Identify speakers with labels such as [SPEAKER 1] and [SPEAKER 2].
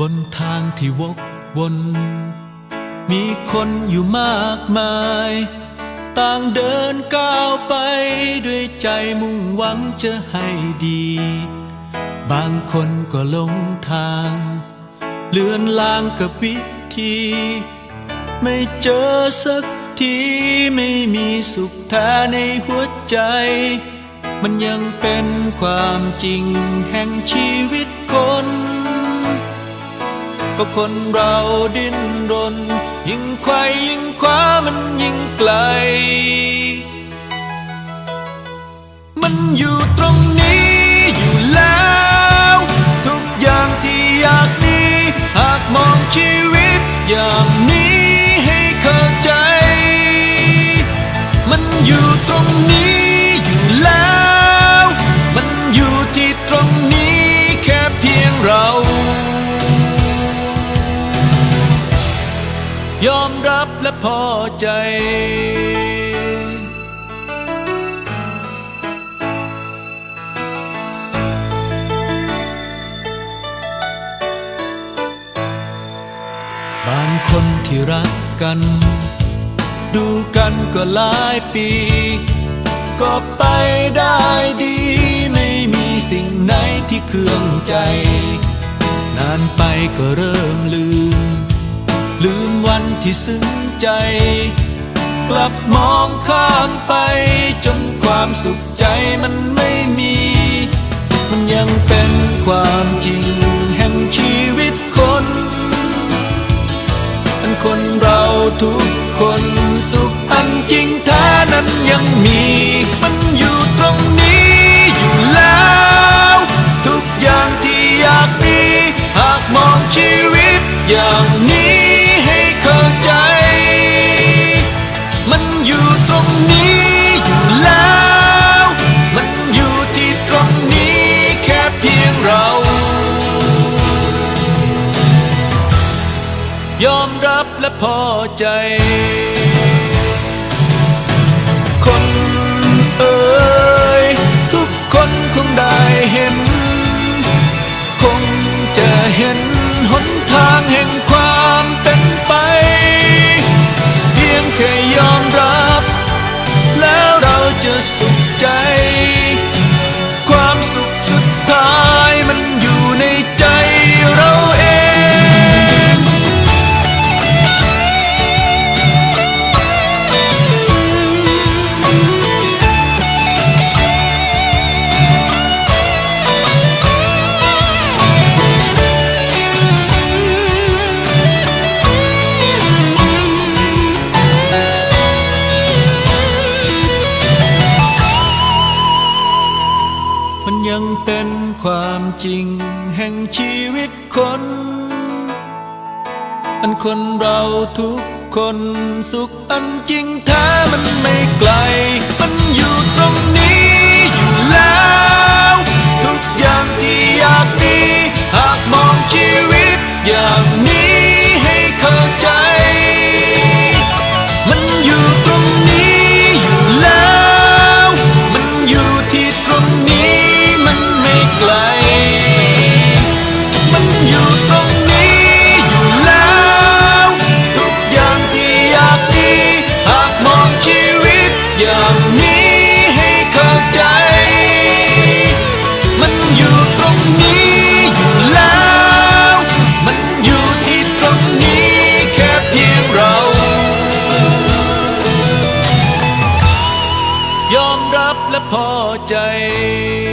[SPEAKER 1] บนทางที่วกวน มีคนอยู่มากมาย ต่างเดินก้าวไป ด้วยใจมุ่งหวังจะให้ดี บางคนก็หลงทาง เลือนลางกับวิธี ไม่เจอสักทีไม่มีสุขแท้ในหัวใจ มันยังเป็นความจริงแห่งชีวิตคน ก็คนเราดิ้นรน ยิ่งไขว่ยิ่งคว้ามันยิ่งไกล มันอยู่ตรงนี้อยู่แล้ว ทุกอย่างที่อยากมีหากมองชีวิ และพอใจ บางคนที่รักกัน ดูกันก็หลายปี ก็ไปได้ดี ไม่มีสิ่งไหนที่เคืองใจ นานไปก็เริ่มลืม ลืมวันที่ซึ้งใจ กลับมองข้ามไป จนความสุขใจมันไม่มี มันยังเป็นความจริงแห่งชีวิตคน อันคนเราทุกคนสุขอันจริงแท้นั้นยังมี ยอมรับและพอใจ คนเอ่ยทุกคนคงได้เห็น คงจะเห็นหนทางแห่ง ยังเป็นความจริงแห่งชีวิตคน อันคนเราทุกคนสุขอันจริงแท้มันไม่ไกล มันอยู่ตรงนี้อยู่แล้ว ทุกอย่างที่อยากมีหากมองชีวิตอย่างนี้ cháy